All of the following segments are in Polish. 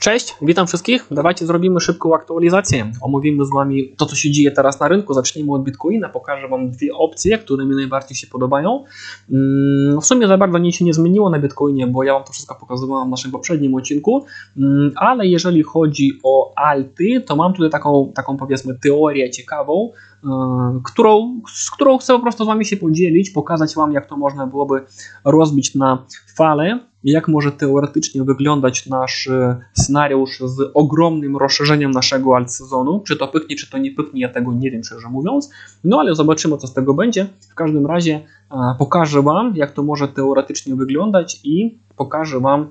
Cześć, witam wszystkich. Dawajcie zrobimy szybką aktualizację. Omówimy z Wami to, co się dzieje teraz na rynku. Zacznijmy od Bitcoina. Pokażę Wam dwie opcje, które mi najbardziej się podobają. Mm, W sumie za bardzo nic się nie zmieniło na Bitcoinie, bo ja Wam to wszystko pokazywałem w naszym poprzednim odcinku. Mm, Ale jeżeli chodzi o alty, to mam tutaj taką, taką powiedzmy teorię ciekawą, yy, którą, z którą chcę po prostu z Wami się podzielić, pokazać Wam, jak to można byłoby rozbić na fale, jak może teoretycznie wyglądać nasz e, scenariusz z ogromnym rozszerzeniem naszego alt sezonu. Czy to pyknie, czy to nie pyknie, ja tego nie wiem, szczerze mówiąc. No ale zobaczymy, co z tego będzie. W każdym razie e, pokażę Wam, jak to może teoretycznie wyglądać i pokażę Wam,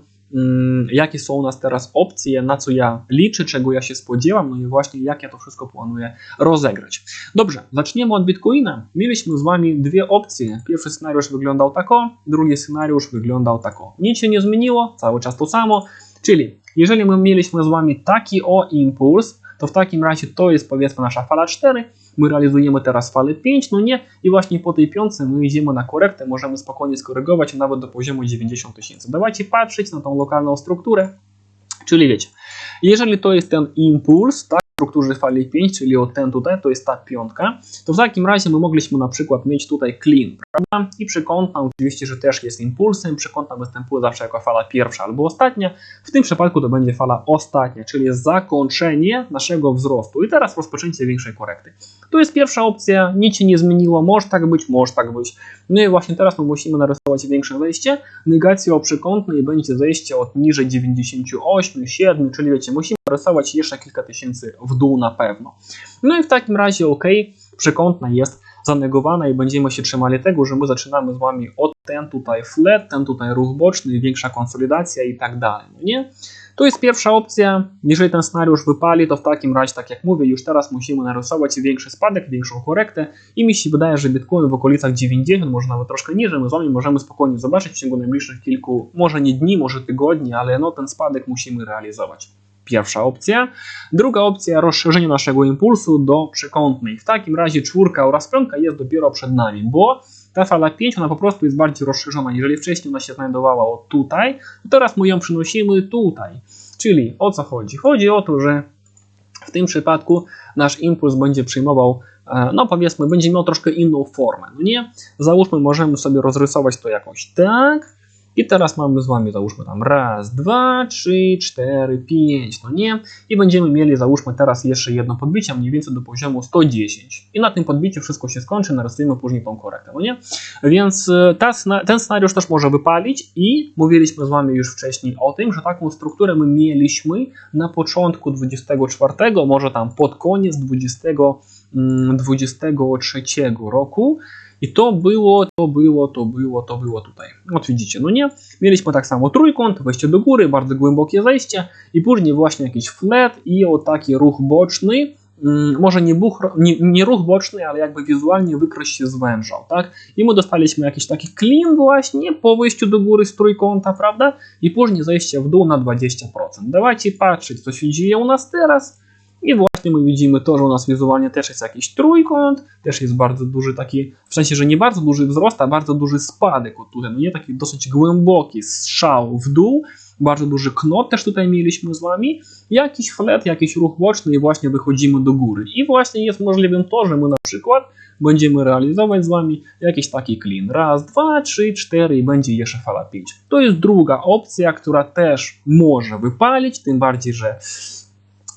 jakie są u nas teraz opcje, na co ja liczę, czego ja się spodziewam, no i właśnie jak ja to wszystko planuję rozegrać. Dobrze, zaczniemy od Bitcoina. Mieliśmy z Wami dwie opcje. Pierwszy scenariusz wyglądał tako, drugi scenariusz wyglądał tako. Nic się nie zmieniło, cały czas to samo, czyli jeżeli my mieliśmy z Wami taki o impuls, to w takim razie to jest powiedzmy nasza fala 4, my realizujemy teraz falę 5, no nie, i właśnie po tej piątce my idziemy na korektę, możemy spokojnie skorygować nawet do poziomu 90 tysięcy. Dawajcie patrzeć na tą lokalną strukturę, czyli wiecie, jeżeli to jest ten impuls, tak, strukturze fali 5, czyli o ten tutaj, to jest ta piątka, to w takim razie my mogliśmy na przykład mieć tutaj clean, prawda? I przekątna oczywiście, że też jest impulsem, przekątna występuje zawsze jako fala pierwsza albo ostatnia, w tym przypadku to będzie fala ostatnia, czyli jest zakończenie naszego wzrostu i teraz rozpoczęcie większej korekty. To jest pierwsza opcja, nic się nie zmieniło, może tak być, może tak być. No i właśnie teraz my musimy narysować większe wejście, negacją przekątnej będzie zejście od niżej 98, 7, czyli wiecie, musimy narysować jeszcze kilka tysięcy w dół na pewno. No i w takim razie ok, przekątna jest zanegowana i będziemy się trzymali tego, że my zaczynamy z Wami od ten tutaj flat, ten tutaj ruch boczny, większa konsolidacja i tak dalej, no nie? To jest pierwsza opcja. Jeżeli ten scenariusz wypali, to w takim razie, tak jak mówię, już teraz musimy narysować większy spadek, większą korektę i mi się wydaje, że Bitcoin w okolicach 90, może nawet troszkę niżej, my z Wami możemy spokojnie zobaczyć w ciągu najbliższych kilku, może nie dni, może tygodni, ale no ten spadek musimy realizować. Pierwsza opcja. Druga opcja, rozszerzenie naszego impulsu do przekątnej. W takim razie czwórka oraz piątka jest dopiero przed nami, bo ta fala 5 ona po prostu jest bardziej rozszerzona. Jeżeli wcześniej ona się znajdowała tutaj, to teraz my ją przynosimy tutaj. Czyli o co chodzi? Chodzi o to, że w tym przypadku nasz impuls będzie przyjmował, e, no powiedzmy, będzie miał troszkę inną formę. No nie? Załóżmy, możemy sobie rozrysować to jakoś tak. I teraz mamy z Wami, załóżmy tam raz, dwa, trzy, cztery, pięć, no nie? I będziemy mieli, załóżmy teraz jeszcze jedno podbicie, mniej więcej do poziomu 110. I na tym podbiciu wszystko się skończy, narysujemy później tą korektę, no nie? Więc e, ta, ten scenariusz też może wypalić i mówiliśmy z Wami już wcześniej o tym, że taką strukturę my mieliśmy na początku 24, może tam pod koniec 20, mm, 23 roku. To było, to było, to było, to było tutaj. Od widzicie, no nie? Mieliśmy tak samo trójkąt, wejście do góry, bardzo głębokie zejście i później właśnie jakiś flat i o taki ruch boczny, mm, może nie, buch, nie, nie ruch boczny, ale jakby wizualnie wykres się zwężał, tak? I my dostaliśmy jakiś taki clean właśnie po wejściu do góry z trójkąta, prawda? I później zejście w dół na 20%. Dawajcie patrzeć, co się dzieje u nas teraz. I właśnie my widzimy to, że u nas wizualnie też jest jakiś trójkąt, też jest bardzo duży taki, w sensie, że nie bardzo duży wzrost, a bardzo duży spadek od tutaj, no nie taki dosyć głęboki strzał w dół, bardzo duży knot też tutaj mieliśmy z Wami, jakiś flat, jakiś ruch boczny i właśnie wychodzimy do góry. I właśnie jest możliwym to, że my na przykład będziemy realizować z Wami jakiś taki clean. Raz, dwa, trzy, cztery i będzie jeszcze fala 5. To jest druga opcja, która też może wypalić, tym bardziej, że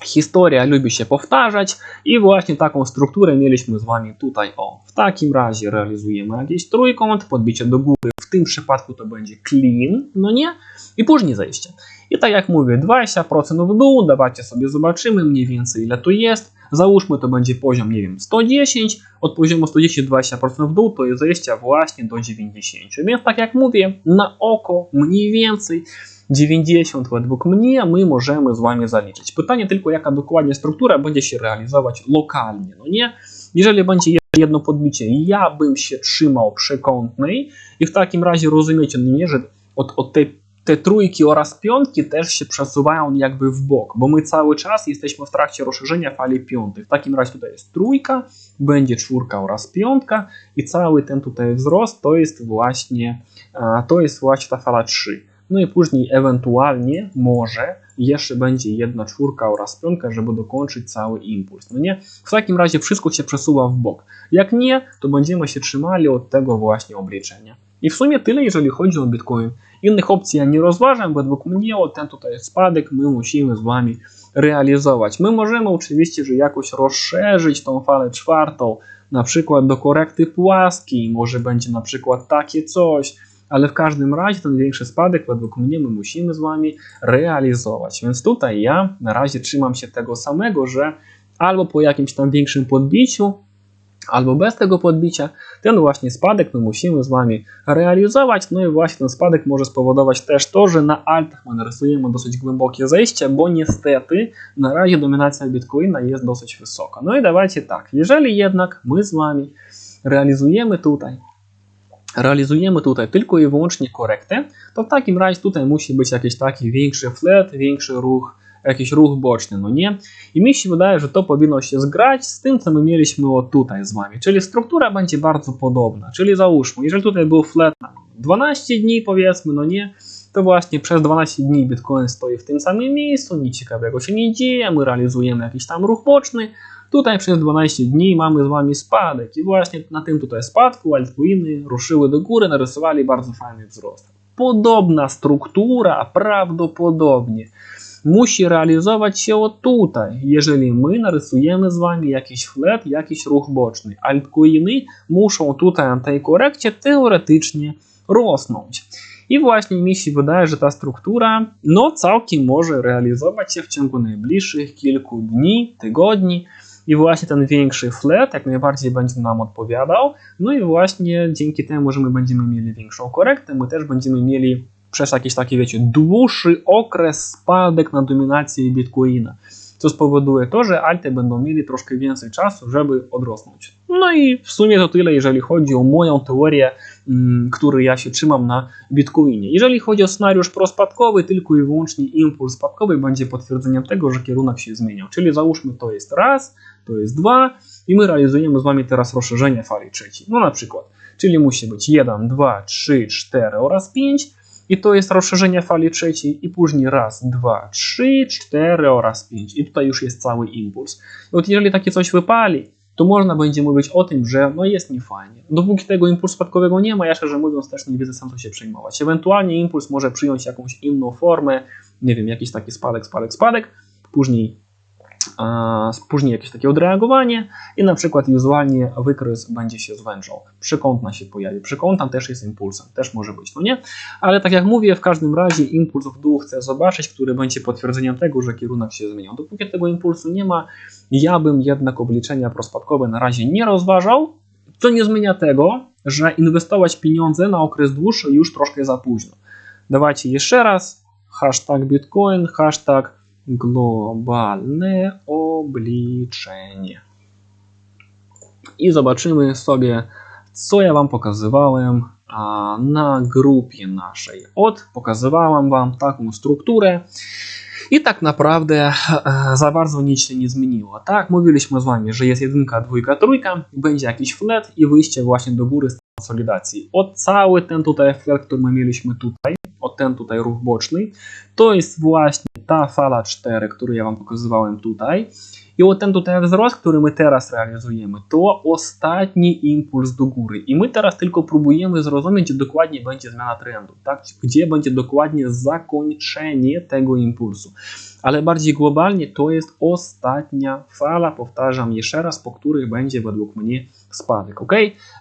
Historia lubi się powtarzać i właśnie taką strukturę mieliśmy z Wami tutaj. O, w takim razie realizujemy jakiś trójkąt, podbicie do góry, w tym przypadku to będzie clean, no nie? I później zejście. I tak jak mówię, 20% w dół, dawajcie sobie zobaczymy mniej więcej ile tu jest. Załóżmy to będzie poziom, nie wiem, 110, od poziomu 110 20% w dół to jest zejście właśnie do 90. Więc tak jak mówię, na oko mniej więcej 90 według mnie my możemy z Wami zaliczyć. Pytanie tylko, jaka dokładnie struktura będzie się realizować lokalnie, no nie? Jeżeli będzie jedno podbicie, ja bym się trzymał przekątnej i w takim razie rozumiecie, no nie, że od, od tej te trójki oraz piątki też się przesuwają jakby w bok, bo my cały czas jesteśmy w trakcie rozszerzenia fali piątych. W takim razie tutaj jest trójka, będzie czwórka oraz piątka i cały ten tutaj wzrost to jest właśnie, to jest właśnie ta fala 3. no i później ewentualnie może jeszcze będzie jedna czwórka oraz piątka, żeby dokończyć cały impuls. No nie? W takim razie wszystko się przesuwa w bok. Jak nie, to będziemy się trzymali od tego właśnie obliczenia. I w sumie tyle, jeżeli chodzi o Bitcoin. Innych opcji ja nie rozważam, według mnie o ten tutaj spadek my musimy z Wami realizować. My możemy oczywiście, że jakoś rozszerzyć tą falę czwartą, na przykład do korekty płaskiej, może będzie na przykład takie coś, ale w każdym razie ten większy spadek według mnie my musimy z Wami realizować. Więc tutaj ja na razie trzymam się tego samego, że albo po jakimś tam większym podbiciu, albo bez tego podbicia, ten właśnie spadek my musimy z Wami realizować. No i właśnie ten spadek może spowodować też to, że na altach my narysujemy dosyć głębokie zejście, bo niestety na razie dominacja Bitcoina jest dosyć wysoka. No i dawajcie tak, jeżeli jednak my z Wami realizujemy tutaj realizujemy tutaj tylko i wyłącznie korektę, to w takim razie tutaj musi być jakiś taki większy flat, większy ruch, jakiś ruch boczny, no nie? I mi się wydaje, że to powinno się zgrać z tym, co my mieliśmy od tutaj z wami, czyli struktura będzie bardzo podobna, czyli załóżmy, jeżeli tutaj był flat na 12 dni powiedzmy, no nie, to właśnie przez 12 dni Bitcoin stoi w tym samym miejscu, nic ciekawego się nie dzieje, my realizujemy jakiś tam ruch boczny, Tutaj przez 12 dni mamy z Wami spadek i właśnie na tym tutaj spadku altcoiny ruszyły do góry, narysowali bardzo fajny wzrost. Podobna struktura prawdopodobnie musi realizować się tutaj, jeżeli my narysujemy z Wami jakiś flat, jakiś ruch boczny. Altcoiny muszą tutaj na tej korekcie teoretycznie rosnąć. I właśnie mi się wydaje, że ta struktura no całkiem może realizować się w ciągu najbliższych kilku dni, tygodni. I właśnie ten większy flat jak najbardziej będzie nam odpowiadał. No i właśnie dzięki temu, że my będziemy mieli większą korektę, my też będziemy mieli przez jakiś taki, wiecie, dłuższy okres spadek na dominację Bitcoina. Co spowoduje to, że alty będą mieli troszkę więcej czasu, żeby odrosnąć. No i w sumie to tyle, jeżeli chodzi o moją teorię, mm, której ja się trzymam na Bitcoinie. Jeżeli chodzi o scenariusz prospadkowy, tylko i wyłącznie impuls spadkowy będzie potwierdzeniem tego, że kierunek się zmieniał. Czyli załóżmy to jest raz, to jest dwa i my realizujemy z Wami teraz rozszerzenie fali trzeciej. No na przykład, czyli musi być 1, 2, 3, 4 oraz 5 i to jest rozszerzenie fali trzeciej i później raz, dwa, trzy, cztery oraz pięć. I tutaj już jest cały impuls. I od jeżeli takie coś wypali, to można będzie mówić o tym, że no jest niefajnie. Dopóki tego impulsu spadkowego nie ma, ja szczerze mówiąc też nie widzę sensu się przejmować. Ewentualnie impuls może przyjąć jakąś inną formę, nie wiem, jakiś taki spadek, spadek, spadek, później później jakieś takie odreagowanie i na przykład wizualnie wykres będzie się zwężał. Przekątna się pojawi. Przekątna też jest impulsem, też może być, no nie? Ale tak jak mówię, w każdym razie impuls w dół chcę zobaczyć, który będzie potwierdzeniem tego, że kierunek się zmieniał. Dopóki tego impulsu nie ma, ja bym jednak obliczenia prospadkowe na razie nie rozważał, co nie zmienia tego, że inwestować pieniądze na okres dłuższy już troszkę za późno. Dawajcie jeszcze raz hashtag Bitcoin, hashtag globalne obliczenie. I zobaczymy sobie, co ja Wam pokazywałem na grupie naszej. Od pokazywałam Wam taką strukturę. I tak naprawdę e, za bardzo nic się nie zmieniło. Tak, mówiliśmy z Wami, że jest jedynka, dwójka, trójka, będzie jakiś flat i wyjście właśnie do góry z konsolidacji. Od cały ten tutaj flat, który my mieliśmy tutaj, ten tutaj ruch boczny, to jest właśnie ta fala 4, którą ja Wam pokazywałem tutaj. I o ten tutaj wzrost, który my teraz realizujemy, to ostatni impuls do góry. I my teraz tylko próbujemy zrozumieć, gdzie dokładnie będzie zmiana trendu, tak? gdzie będzie dokładnie zakończenie tego impulsu. Ale bardziej globalnie to jest ostatnia fala, powtarzam jeszcze raz, po której będzie według mnie spadek, ok?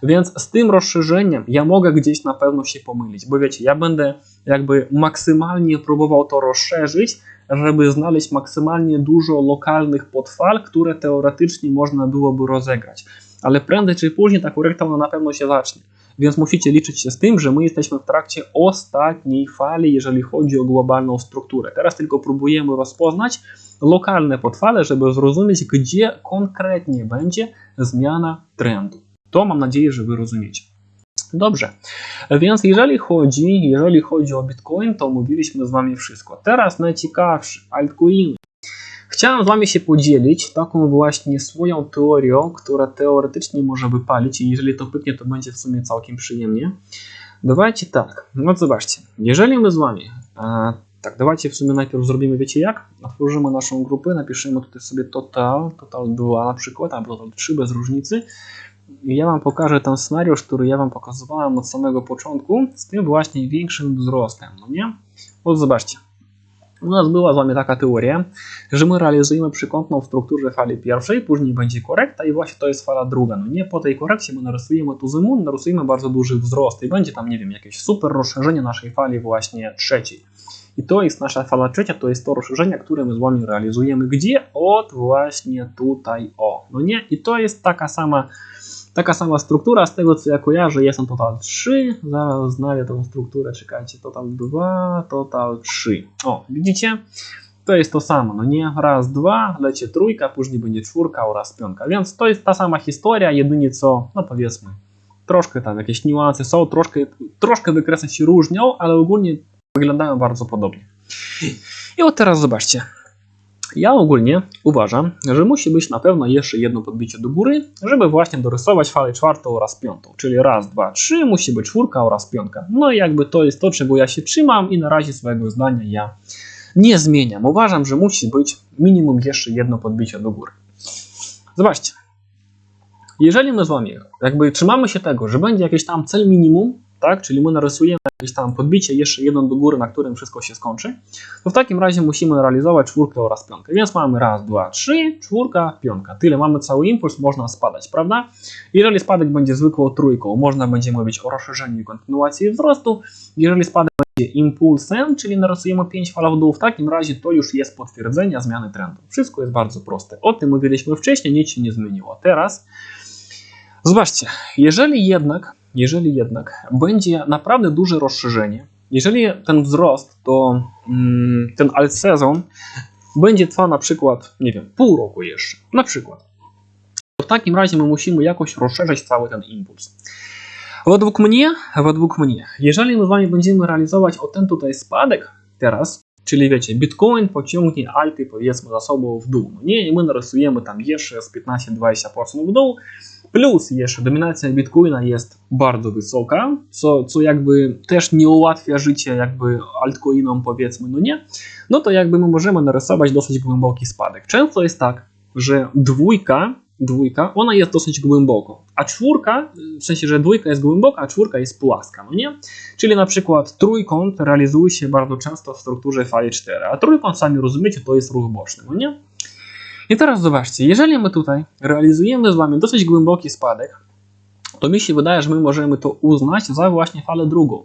Więc z tym rozszerzeniem ja mogę gdzieś na pewno się pomylić, bo wiecie, ja będę jakby maksymalnie próbował to rozszerzyć, żeby znaleźć maksymalnie dużo lokalnych podfal, które teoretycznie można byłoby rozegrać. Ale prędzej czy później ta korekta ona na pewno się zacznie. Więc musicie liczyć się z tym, że my jesteśmy w trakcie ostatniej fali, jeżeli chodzi o globalną strukturę. Teraz tylko próbujemy rozpoznać lokalne podfale, żeby zrozumieć, gdzie konkretnie będzie zmiana trendu. To mam nadzieję, że Wy rozumiecie. Dobrze, więc jeżeli chodzi, jeżeli chodzi o Bitcoin, to mówiliśmy z Wami wszystko. Teraz najciekawsze, altcoiny. Chciałem z Wami się podzielić taką właśnie swoją teorią, która teoretycznie może wypalić i jeżeli to pyknie, to będzie w sumie całkiem przyjemnie. Dawajcie tak, no zobaczcie, jeżeli my z Wami A, tak, dawajcie w sumie najpierw zrobimy, wiecie jak? Otworzymy naszą grupę, napiszemy tutaj sobie total, total 2 na przykład, albo total 3 bez różnicy. Ja Wam pokażę ten scenariusz, który ja Wam pokazywałem od samego początku, z tym właśnie większym wzrostem, no nie? Bo zobaczcie, u nas była z Wami taka teoria, że my realizujemy przykątną w strukturze fali pierwszej, później będzie korekta i właśnie to jest fala druga. No nie po tej korekcie my narysujemy tu zymun, narysujemy bardzo duży wzrost i będzie tam, nie wiem, jakieś super rozszerzenie naszej fali właśnie trzeciej. I to jest nasza fala trzecia, to jest to rozszerzenie, które my z Wami realizujemy. Gdzie? Od właśnie tutaj, o. No nie? I to jest taka sama, sama struktura, z tego co ja kojarzę, jest on total 3, zaraz znajdę tą strukturę, czekajcie, total 2, total 3. O, widzicie? To jest to samo, no nie? Raz, dwa, lecie trójka, później będzie czwórka oraz piątka, więc to jest ta sama historia, jedynie co, no powiedzmy, troszkę tam jakieś niuanse są, troszkę, troszkę wykresy się różnią, ale ogólnie wyglądają bardzo podobnie. I od teraz zobaczcie. Ja ogólnie uważam, że musi być na pewno jeszcze jedno podbicie do góry, żeby właśnie dorysować falę czwartą oraz piątą. Czyli raz, dwa, trzy, musi być czwórka oraz piątka. No i jakby to jest to, czego ja się trzymam i na razie swojego zdania ja nie zmieniam. Uważam, że musi być minimum jeszcze jedno podbicie do góry. Zobaczcie. Jeżeli my z wami jakby trzymamy się tego, że będzie jakiś tam cel minimum, tak, czyli my narysujemy jakieś tam podbicie, jeszcze jedno do góry, na którym wszystko się skończy, to w takim razie musimy realizować czwórkę oraz piątkę. Więc mamy raz, dwa, trzy, czwórka, piątka. Tyle mamy cały impuls, można spadać, prawda? Jeżeli spadek będzie zwykłą trójką, można będzie mówić o rozszerzeniu i kontynuacji wzrostu. Jeżeli spadek będzie impulsem, czyli narysujemy 5 fal w dół, w takim razie to już jest potwierdzenie zmiany trendu. Wszystko jest bardzo proste. O tym mówiliśmy wcześniej, nic się nie zmieniło. Teraz zobaczcie, jeżeli jednak jeżeli jednak będzie naprawdę duże rozszerzenie, jeżeli ten wzrost, to mm, ten alt sezon będzie trwał na przykład, nie wiem, pół roku jeszcze, na przykład, to w takim razie my musimy jakoś rozszerzyć cały ten impuls. Według mnie, według mnie, jeżeli my z Wami będziemy realizować o ten tutaj spadek teraz, czyli wiecie, Bitcoin pociągnie alty powiedzmy za sobą w dół, no nie, i my narysujemy tam jeszcze z 15-20% w dół, Plus jeszcze dominacja Bitcoina jest bardzo wysoka, co, co jakby też nie ułatwia życie jakby altcoinom powiedzmy, no nie? No to jakby my możemy narysować dosyć głęboki spadek. Często jest tak, że dwójka, dwójka, ona jest dosyć głęboko, a czwórka, w sensie, że dwójka jest głęboka, a czwórka jest płaska, no nie? Czyli na przykład trójkąt realizuje się bardzo często w strukturze fali 4, a trójkąt, sami rozumiecie, to jest ruch boczny, no nie? I teraz zobaczcie, jeżeli my tutaj realizujemy z Wami dosyć głęboki spadek, to mi się wydaje, że my możemy to uznać za właśnie falę drugą.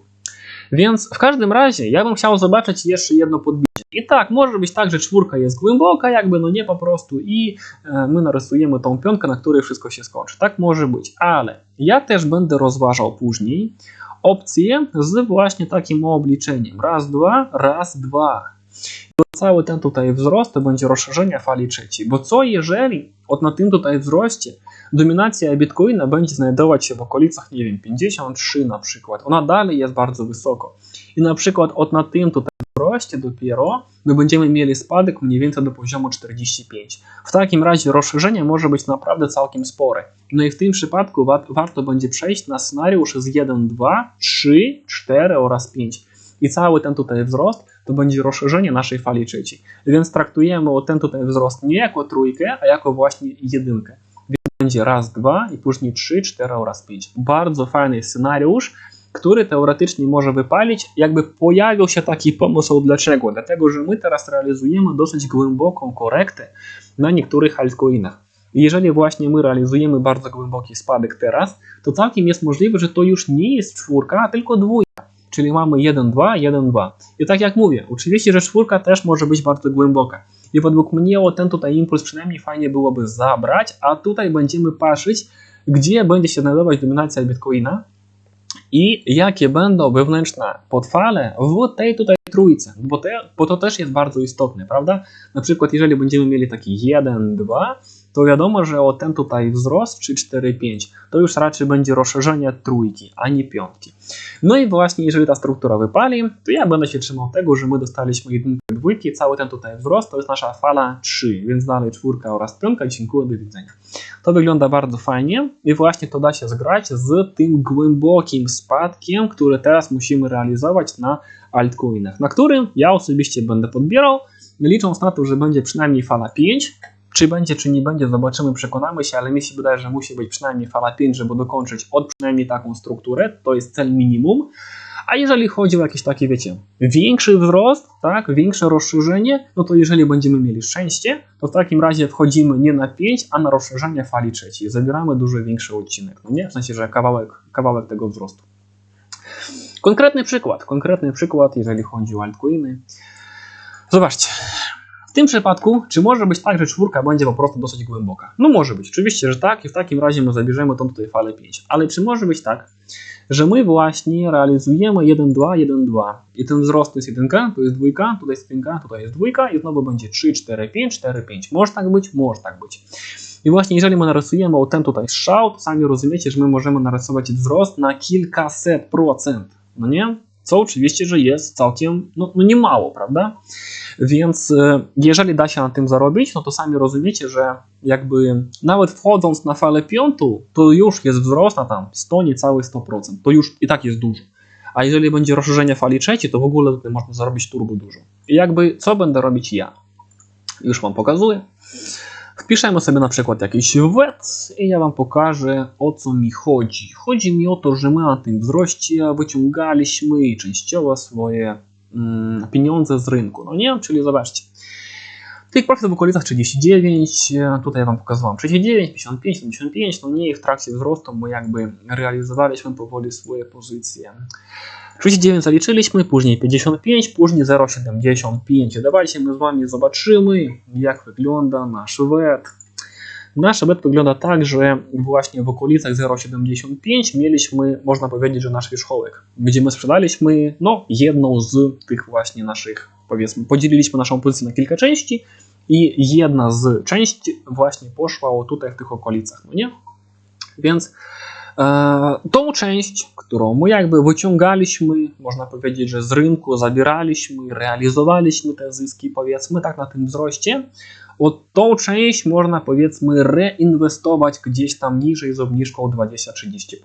Więc w każdym razie ja bym chciał zobaczyć jeszcze jedno podbicie. I tak, może być tak, że czwórka jest głęboka, jakby no nie po prostu i e, my narysujemy tą piątkę, na której wszystko się skończy. Tak może być, ale ja też będę rozważał później opcję z właśnie takim obliczeniem. Raz, dwa, raz, dwa cały ten tutaj wzrost to będzie rozszerzenie fali trzeciej. Bo co jeżeli od na tym tutaj wzroście dominacja Bitcoina będzie znajdować się w okolicach, nie wiem, 53 na przykład. Ona dalej jest bardzo wysoko. I na przykład od na tym tutaj wzroście dopiero my będziemy mieli spadek mniej więcej do poziomu 45. W takim razie rozszerzenie może być naprawdę całkiem spore. No i w tym przypadku wa warto będzie przejść na scenariusz z 1, 2, 3, 4 oraz 5. I cały ten tutaj wzrost to będzie rozszerzenie naszej fali trzeciej. Więc traktujemy ten tutaj wzrost nie jako trójkę, a jako właśnie jedynkę. Więc będzie raz, dwa i później trzy, cztery oraz pięć. Bardzo fajny scenariusz, który teoretycznie może wypalić, jakby pojawił się taki pomysł dlaczego. Dlatego, że my teraz realizujemy dosyć głęboką korektę na niektórych altcoinach. Jeżeli właśnie my realizujemy bardzo głęboki spadek teraz, to całkiem jest możliwe, że to już nie jest czwórka, tylko dwójka czyli mamy 1, 2, 1, 2. I tak jak mówię, oczywiście, że czwórka też może być bardzo głęboka. I według mnie o ten tutaj impuls przynajmniej fajnie byłoby zabrać, a tutaj będziemy patrzeć, gdzie będzie się znajdować dominacja Bitcoina i jakie będą wewnętrzne podfale w tej tutaj trójce, bo, te, bo to też jest bardzo istotne, prawda? Na przykład jeżeli będziemy mieli taki 1, 2, to wiadomo, że o ten tutaj wzrost 3, 4, 5 to już raczej będzie rozszerzenie trójki, a nie piątki. No i właśnie, jeżeli ta struktura wypali, to ja będę się trzymał tego, że my dostaliśmy jedynkę dwójki, cały ten tutaj wzrost to jest nasza fala 3, więc dalej czwórka oraz piątka, dziękuję, do widzenia. To wygląda bardzo fajnie i właśnie to da się zgrać z tym głębokim spadkiem, który teraz musimy realizować na altcoinach, na którym ja osobiście będę podbierał, licząc na to, że będzie przynajmniej fala 5, czy będzie, czy nie będzie, zobaczymy, przekonamy się, ale mi się wydaje, że musi być przynajmniej fala 5, żeby dokończyć od przynajmniej taką strukturę, to jest cel minimum. A jeżeli chodzi o jakiś taki, wiecie, większy wzrost, tak, większe rozszerzenie, no to jeżeli będziemy mieli szczęście, to w takim razie wchodzimy nie na 5, a na rozszerzenie fali trzeciej. Zabieramy dużo większy odcinek, no nie? W sensie, że kawałek, kawałek tego wzrostu. Konkretny przykład, konkretny przykład, jeżeli chodzi o altcoiny. Zobaczcie, tym przypadku, czy może być tak, że czwórka będzie po prostu dosyć głęboka? No może być, oczywiście, że tak i w takim razie my zabierzemy tą tutaj falę 5. Ale czy może być tak, że my właśnie realizujemy 1, 2, 1, 2 i ten wzrost to jest 1, to jest 2, tutaj jest 1, tutaj jest 2 i znowu będzie 3, 4, 5, 4, 5. Może tak być? Może tak być. I właśnie jeżeli my narysujemy o ten tutaj strzał, to sami rozumiecie, że my możemy narysować wzrost na kilkaset procent. No nie? Co oczywiście, że jest całkiem, no, no nie mało, prawda? Więc e, jeżeli da się na tym zarobić, no to sami rozumiecie, że jakby nawet wchodząc na falę piątą, to już jest wzrost na tam 100, niecałe 100%. To już i tak jest dużo. A jeżeli będzie rozszerzenie fali trzeciej, to w ogóle tutaj można zarobić turbo dużo. I jakby co będę robić ja? Już Wam pokazuję. Wpiszemy sobie na przykład jakiś WET i ja Wam pokażę o co mi chodzi. Chodzi mi o to, że my na tym wzroście wyciągaliśmy częściowo swoje mm, pieniądze z rynku. No nie, czyli zobaczcie. Tych profit w okolicach 39, tutaj Wam pokazywałem 39, 55, 75, no nie w trakcie wzrostu my jakby realizowaliśmy powoli swoje pozycje. 39 zaliczyliśmy, później 55, później 0,75. Dawajcie my z Wami zobaczymy, jak wygląda nasz WET. Nasz WET wygląda tak, że właśnie w okolicach 0,75 mieliśmy, można powiedzieć, że nasz wierzchołek, gdzie my sprzedaliśmy no, jedną z tych właśnie naszych, powiedzmy, podzieliliśmy naszą pozycję na kilka części i jedna z części właśnie poszła tutaj w tych okolicach, no nie? Więc tą część, którą my jakby wyciągaliśmy, można powiedzieć, że z rynku zabieraliśmy, realizowaliśmy te zyski, powiedzmy tak na tym wzroście, o tą część można powiedzmy reinwestować gdzieś tam niżej z obniżką 20-30%.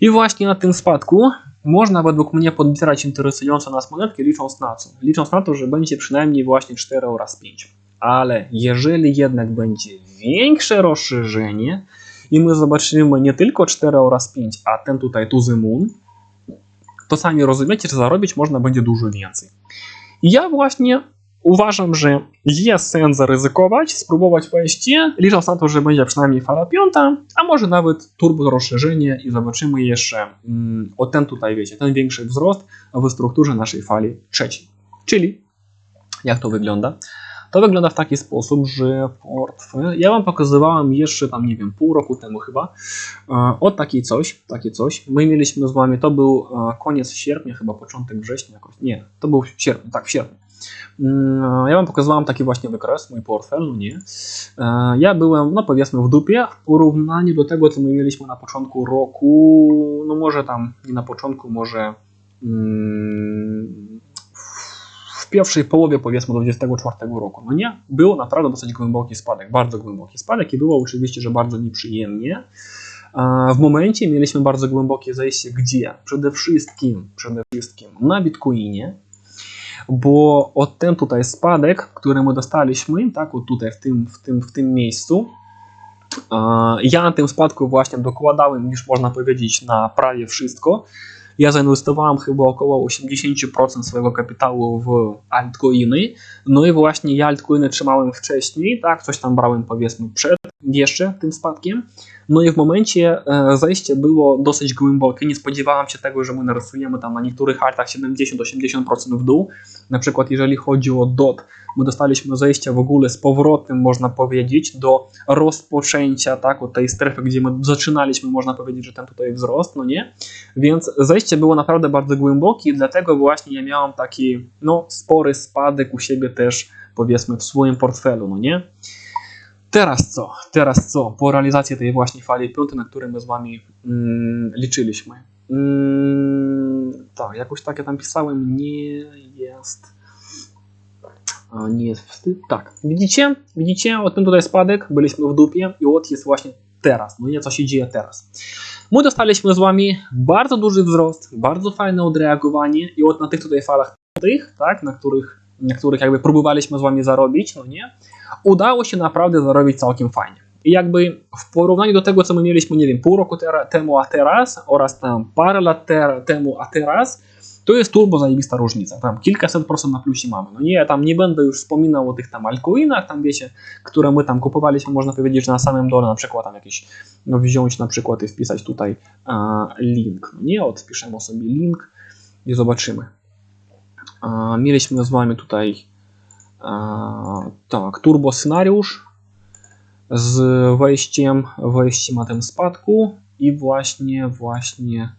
I właśnie na tym spadku można według mnie podbierać interesujące nas monetki, licząc na co? Licząc na to, że będzie przynajmniej właśnie 4 oraz 5. Ale jeżeli jednak będzie większe rozszerzenie i my zobaczymy nie tylko 4 oraz 5, a ten tutaj Tuzy Moon, to sami rozumiecie, że zarobić można będzie dużo więcej. I ja właśnie uważam, że jest sens zaryzykować, spróbować wejść, licząc na to, że będzie przynajmniej fala piąta, a może nawet turbo rozszerzenie i zobaczymy jeszcze mm, o ten tutaj, wiecie, ten większy wzrost w strukturze naszej fali trzeciej. Czyli, jak to wygląda? To wygląda w taki sposób, że portfel, ja Wam pokazywałem jeszcze tam, nie wiem, pół roku temu chyba, o takie coś, takie coś. My mieliśmy z Wami, to był koniec sierpnia, chyba początek września jakoś, nie, to był sierpień, tak, w sierpniu. Ja Wam pokazywałem taki właśnie wykres, mój portfel, no nie. Ja byłem, no powiedzmy, w dupie w porównaniu do tego, co my mieliśmy na początku roku, no może tam nie na początku, może w pierwszej połowie, powiedzmy, do 24 roku, no nie. Był naprawdę dosyć głęboki spadek, bardzo głęboki spadek i było oczywiście, że bardzo nieprzyjemnie. W momencie mieliśmy bardzo głębokie zejście, gdzie? Przede wszystkim, przede wszystkim na Bitcoinie, bo od ten tutaj spadek, który my dostaliśmy, tak, o tutaj w tym, w tym, w tym miejscu, ja na tym spadku właśnie dokładałem już można powiedzieć na prawie wszystko. Ja zainwestowałem chyba około 80% swojego kapitału w altcoiny. No i właśnie ja altcoiny trzymałem wcześniej, tak, coś tam brałem powiedzmy przed jeszcze tym spadkiem. No i w momencie e, zejście było dosyć głębokie. Nie spodziewałem się tego, że my narysujemy tam na niektórych altach 70-80% w dół. Na przykład jeżeli chodzi o DOT, my dostaliśmy zejście w ogóle z powrotem, można powiedzieć, do rozpoczęcia tak, od tej strefy, gdzie my zaczynaliśmy, można powiedzieć, że ten tutaj wzrost, no nie? Więc zejście było naprawdę bardzo głębokie dlatego właśnie ja miałem taki no, spory spadek u siebie też, powiedzmy, w swoim portfelu, no nie? Teraz co? Teraz co? Po realizacji tej właśnie fali piątej, na której my z Wami mm, liczyliśmy. Mm, tak, jakoś tak ja tam pisałem, nie jest... Nie jest wstyd. Tak, widzicie? Widzicie? O tym tutaj spadek, byliśmy w dupie i od jest właśnie teraz. No nie, co się dzieje teraz. My dostaliśmy z Wami bardzo duży wzrost, bardzo fajne odreagowanie i od na tych tutaj falach tych, tak, na których, na których jakby próbowaliśmy z Wami zarobić, no nie, udało się naprawdę zarobić całkiem fajnie. I jakby w porównaniu do tego, co my mieliśmy, nie wiem, pół roku temu, a teraz, oraz tam parę lat temu, a teraz, to jest turbo zajebista różnica. Tam kilkaset procent na plusie mamy. No nie, ja tam nie będę już wspominał o tych tam altcoinach, tam wiecie, które my tam kupowaliśmy, można powiedzieć, że na samym dole na przykład tam jakieś, no wziąć na przykład i wpisać tutaj a, link. No nie, odpiszemy sobie link i zobaczymy. A, mieliśmy z wami tutaj a, tak, turbo scenariusz z wejściem, wejściem na tym spadku i właśnie, właśnie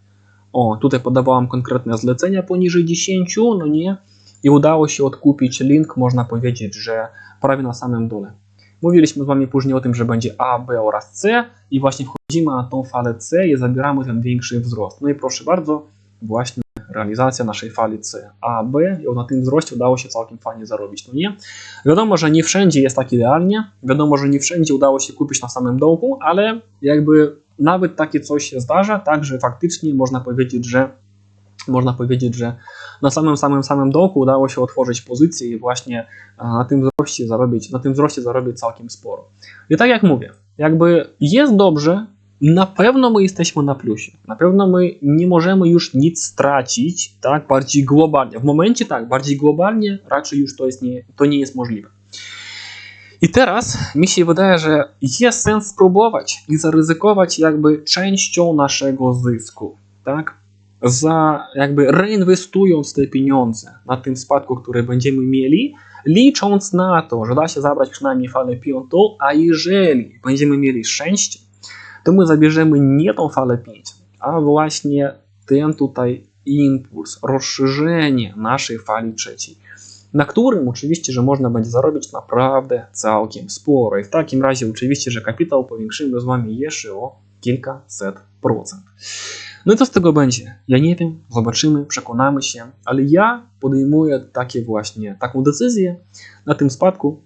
o, tutaj podawałam konkretne zlecenia poniżej 10, no nie, i udało się odkupić link, można powiedzieć, że prawie na samym dole. Mówiliśmy z Wami później o tym, że będzie A, B oraz C i właśnie wchodzimy na tą falę C i zabieramy ten większy wzrost. No i proszę bardzo, właśnie realizacja naszej fali C, A, B i na tym wzroście udało się całkiem fajnie zarobić, no nie? Wiadomo, że nie wszędzie jest tak idealnie, wiadomo, że nie wszędzie udało się kupić na samym dołku, ale jakby nawet takie coś się zdarza, tak, że faktycznie można powiedzieć, że można powiedzieć, że na samym samym samym dołku udało się otworzyć pozycję i właśnie na tym wzroście zarobić, na tym wzroście zarobić całkiem sporo. I tak jak mówię, jakby jest dobrze, na pewno my jesteśmy na plusie. Na pewno my nie możemy już nic stracić, tak, bardziej globalnie. W momencie tak, bardziej globalnie raczej już to, jest nie, to nie jest możliwe. I teraz mi się wydaje, że jest sens spróbować i zaryzykować jakby częścią naszego zysku, tak? Za jakby reinwestując te pieniądze na tym spadku, który będziemy mieli, licząc na to, że da się zabrać przynajmniej falę piątą, a jeżeli będziemy mieli szczęście, to my zabierzemy nie tą falę 5, a właśnie ten tutaj impuls, rozszerzenie naszej fali trzeciej na którym oczywiście, że można będzie zarobić naprawdę całkiem sporo. I w takim razie oczywiście, że kapitał powiększymy z Wami jeszcze o kilkaset procent. No i co z tego będzie? Ja nie wiem, zobaczymy, przekonamy się, ale ja podejmuję takie właśnie, taką decyzję na tym spadku,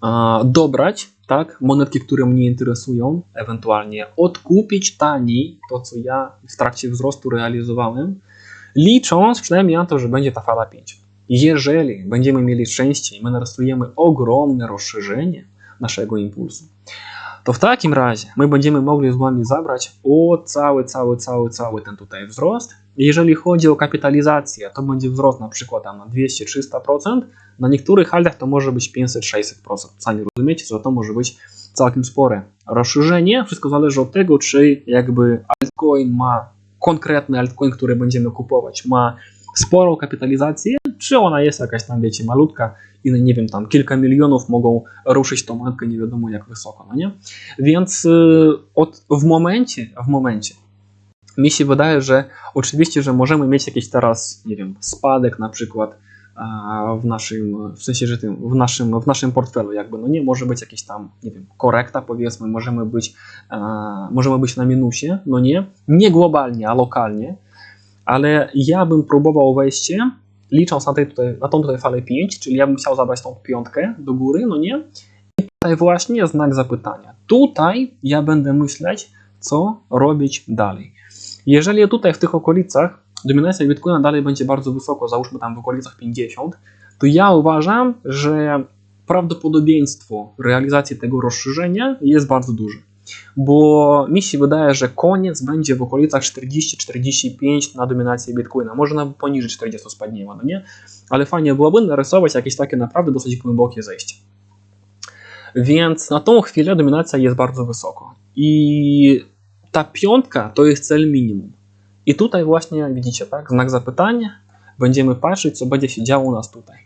a, dobrać tak, monetki, które mnie interesują, ewentualnie odkupić taniej to, co ja w trakcie wzrostu realizowałem, licząc przynajmniej na to, że będzie ta fala 5. Jeżeli będziemy mieli szczęście i my narysujemy ogromne rozszerzenie naszego impulsu, to w takim razie my będziemy mogli z Wami zabrać o cały, cały, cały, cały ten tutaj wzrost. Jeżeli chodzi o kapitalizację, to będzie wzrost na przykład tam na 200-300%, na niektórych altach to może być 500-600%. Sami rozumiecie, że to może być całkiem spore rozszerzenie. Wszystko zależy od tego, czy jakby altcoin ma konkretny altcoin, który będziemy kupować, ma sporą kapitalizację, czy ona jest jakaś tam, wiecie, malutka i nie wiem, tam kilka milionów mogą ruszyć tą monetkę nie wiadomo jak wysoko, no nie? Więc yy, od, w momencie, w momencie mi się wydaje, że oczywiście, że możemy mieć jakiś teraz, nie wiem, spadek na przykład w naszym, w sensie, że tym, w naszym, w naszym portfelu jakby, no nie, może być jakiś tam, nie wiem, korekta powiedzmy, możemy być, możemy być na minusie, no nie, nie globalnie, a lokalnie, ale ja bym próbował wejście, licząc na, tej tutaj, na tą tutaj falę 5, czyli ja bym chciał zabrać tą piątkę do góry, no nie? I tutaj właśnie znak zapytania. Tutaj ja będę myśleć, co robić dalej. Jeżeli tutaj w tych okolicach dominacja Bitcoina dalej będzie bardzo wysoko, załóżmy tam w okolicach 50, to ja uważam, że prawdopodobieństwo realizacji tego rozszerzenia jest bardzo duże bo mi się wydaje, że koniec będzie w okolicach 40-45 na dominację Bitcoina. Może nawet poniżej 40 spadniemy, no nie? Ale fajnie byłoby narysować jakieś takie naprawdę dosyć głębokie zejście. Więc na tą chwilę dominacja jest bardzo wysoko. I ta piątka to jest cel minimum. I tutaj właśnie, widzicie, tak, znak zapytania, będziemy patrzeć, co będzie się działo u nas tutaj.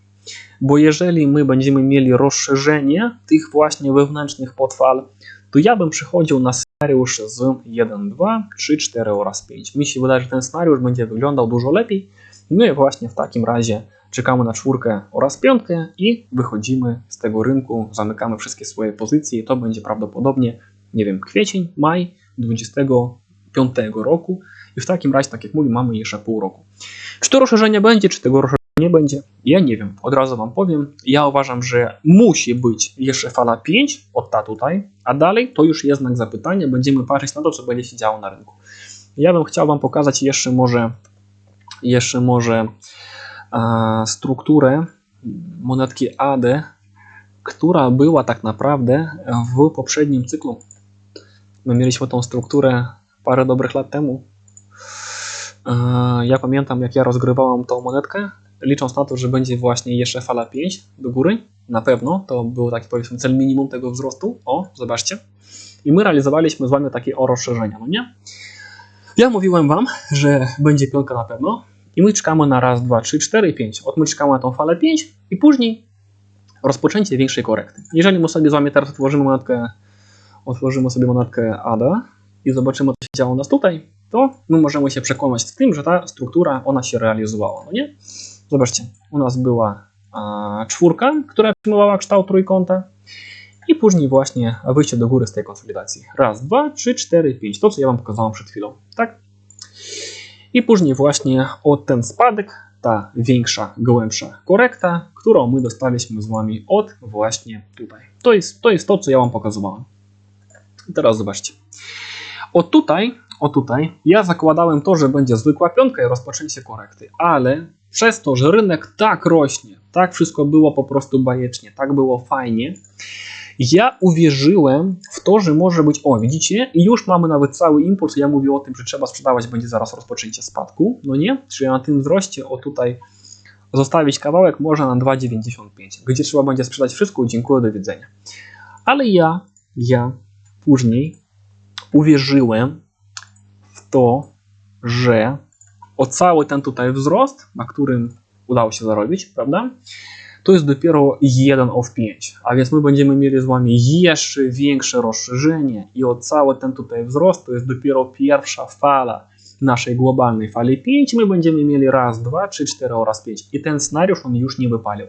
Bo jeżeli my będziemy mieli rozszerzenie tych właśnie wewnętrznych podfal, to ja bym przychodził na scenariusz z 1, 2, 3, 4 oraz 5. Mi się wydaje, że ten scenariusz będzie wyglądał dużo lepiej. No i właśnie w takim razie czekamy na czwórkę oraz piątkę i wychodzimy z tego rynku, zamykamy wszystkie swoje pozycje. To będzie prawdopodobnie, nie wiem, kwiecień, maj 25 roku i w takim razie, tak jak mówię, mamy jeszcze pół roku. Czy to rozszerzenie będzie, czy tego nie będzie? Ja nie wiem, od razu Wam powiem. Ja uważam, że musi być jeszcze fala 5 od ta tutaj, a dalej to już jest znak zapytania. Będziemy patrzeć na to, co będzie się działo na rynku. Ja bym chciał Wam pokazać jeszcze może, jeszcze może e, strukturę monetki AD, która była tak naprawdę w poprzednim cyklu. My mieliśmy tą strukturę parę dobrych lat temu. E, Ja pamiętam, jak ja rozgrywałem tą monetkę, licząc na to, że będzie właśnie jeszcze fala 5 do góry. Na pewno to był taki powiedzmy cel minimum tego wzrostu. O, zobaczcie. I my realizowaliśmy z wami takie o rozszerzenia, no nie? Ja mówiłem wam, że będzie piątka na pewno. I my czekamy na raz, dwa, trzy, cztery, pięć. Od my czekamy na tą falę 5 i później rozpoczęcie większej korekty. Jeżeli my sobie z wami teraz otworzymy monetkę, otworzymy sobie monetkę ADA i zobaczymy, co się działo u nas tutaj, to my możemy się przekonać z tym, że ta struktura, ona się realizowała, no nie? Zobaczcie, u nas była a, czwórka, która przyjmowała kształt trójkąta i później właśnie wyjście do góry z tej konsolidacji. Raz, dwa, trzy, cztery, pięć. To, co ja Wam pokazałem przed chwilą, tak? I później właśnie od ten spadek, ta większa, głębsza korekta, którą my dostaliśmy z Wami od właśnie tutaj. To jest to, jest to co ja Wam pokazywałem. Teraz zobaczcie. Od tutaj, o tutaj, ja zakładałem to, że będzie zwykła piątka i rozpoczęcie korekty, ale przez to, że rynek tak rośnie, tak wszystko było po prostu bajecznie, tak było fajnie, ja uwierzyłem w to, że może być, o widzicie, i już mamy nawet cały impuls, ja mówię o tym, że trzeba sprzedawać, będzie zaraz rozpoczęcie spadku, no nie? Czyli na tym wzroście, o tutaj zostawić kawałek można na 2,95, gdzie trzeba będzie sprzedać wszystko, dziękuję, do widzenia. Ale ja, ja później uwierzyłem w to, że o cały ten tutaj wzrost, na którym udało się zarobić, prawda? To jest dopiero 1 of 5, a więc my będziemy mieli z wami jeszcze większe rozszerzenie i o cały ten tutaj wzrost to jest dopiero pierwsza fala naszej globalnej fali 5, my będziemy mieli raz, dwa, trzy, cztery oraz 5 i ten scenariusz on już nie wypalił.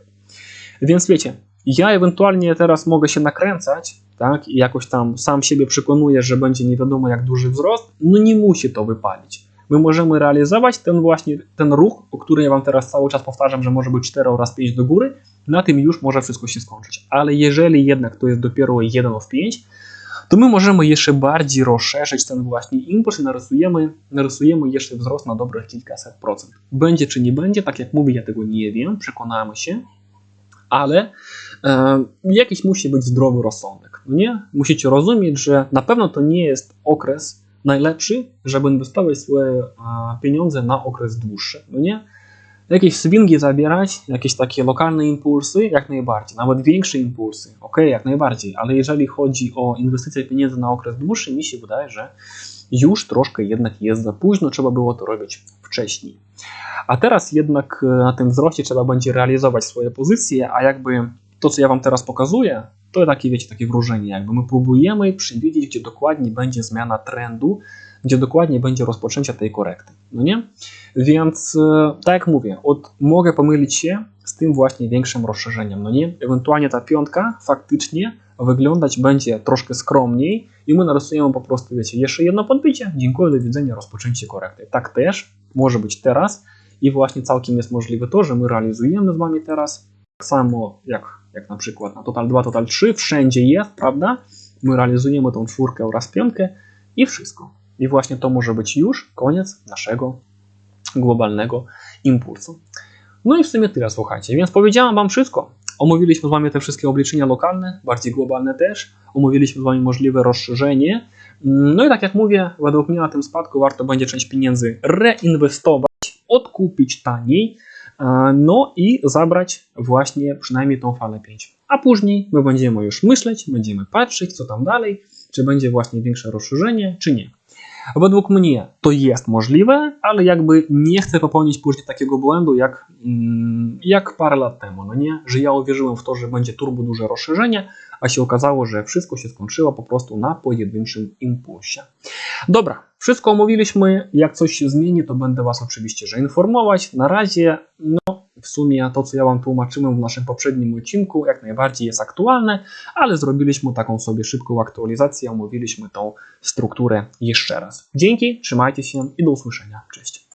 Więc wiecie, ja ewentualnie teraz mogę się nakręcać, tak, i jakoś tam sam siebie przekonuję, że będzie nie wiadomo jak duży wzrost, no nie musi to wypalić. My możemy realizować ten właśnie ten ruch, o którym ja Wam teraz cały czas powtarzam, że może być 4 oraz 5 do góry, na tym już może wszystko się skończyć. Ale jeżeli jednak to jest dopiero 1 of 5, to my możemy jeszcze bardziej rozszerzyć ten właśnie impuls i narysujemy, narysujemy jeszcze wzrost na dobrych kilkaset procent. Będzie czy nie będzie, tak jak mówię, ja tego nie wiem, przekonamy się, ale e, jakiś musi być zdrowy rozsądek. No nie? Musicie rozumieć, że na pewno to nie jest okres najlepszy, żeby inwestować swoje pieniądze na okres dłuższy. No nie? Jakieś swingi zabierać, jakieś takie lokalne impulsy, jak najbardziej, nawet większe impulsy, ok, jak najbardziej, ale jeżeli chodzi o inwestycje pieniędzy na okres dłuższy, mi się wydaje, że już troszkę jednak jest za późno, trzeba było to robić wcześniej. A teraz jednak e, na tym wzroście trzeba będzie realizować swoje pozycje, a jakby to, co ja Wam teraz pokazuję, to takie, wiecie, takie wróżenie, jakby my próbujemy przewidzieć, gdzie dokładnie będzie zmiana trendu, gdzie dokładnie będzie rozpoczęcie tej korekty, no nie? Więc e, tak jak mówię, od, mogę pomylić się z tym właśnie większym rozszerzeniem, no nie? Ewentualnie ta piątka faktycznie wyglądać będzie troszkę skromniej i my narysujemy po prostu, wiecie, jeszcze jedno podbicie, dziękuję, do widzenia, rozpoczęcie korekty. Tak też może być teraz i właśnie całkiem jest możliwe to, że my realizujemy z Wami teraz tak samo jak, jak na przykład na Total 2, Total 3, wszędzie jest, prawda? My realizujemy tą czwórkę oraz piątkę i wszystko. I właśnie to może być już koniec naszego globalnego impulsu. No i w sumie tyle, słuchajcie. Więc powiedziałem Wam wszystko. Omówiliśmy z Wami te wszystkie obliczenia lokalne, bardziej globalne też. Omówiliśmy z Wami możliwe rozszerzenie. No i tak jak mówię, według mnie na tym spadku warto będzie część pieniędzy reinwestować, odkupić taniej, no i zabrać właśnie przynajmniej tą falę 5. A później my będziemy już myśleć, będziemy patrzeć, co tam dalej, czy będzie właśnie większe rozszerzenie, czy nie. Według mnie to jest możliwe, ale jakby nie chcę popełnić później takiego błędu jak, mm, jak parę lat temu, no nie? Że ja uwierzyłem w to, że będzie turbo duże rozszerzenie, a się okazało, że wszystko się skończyło po prostu na pojedynczym impulsie. Dobra, wszystko omówiliśmy. Jak coś się zmieni, to będę Was oczywiście że informować. Na razie, no, w sumie to, co ja Wam tłumaczyłem w naszym poprzednim odcinku, jak najbardziej jest aktualne, ale zrobiliśmy taką sobie szybką aktualizację, omówiliśmy tą strukturę jeszcze raz. Dzięki, trzymajcie się i do usłyszenia. Cześć.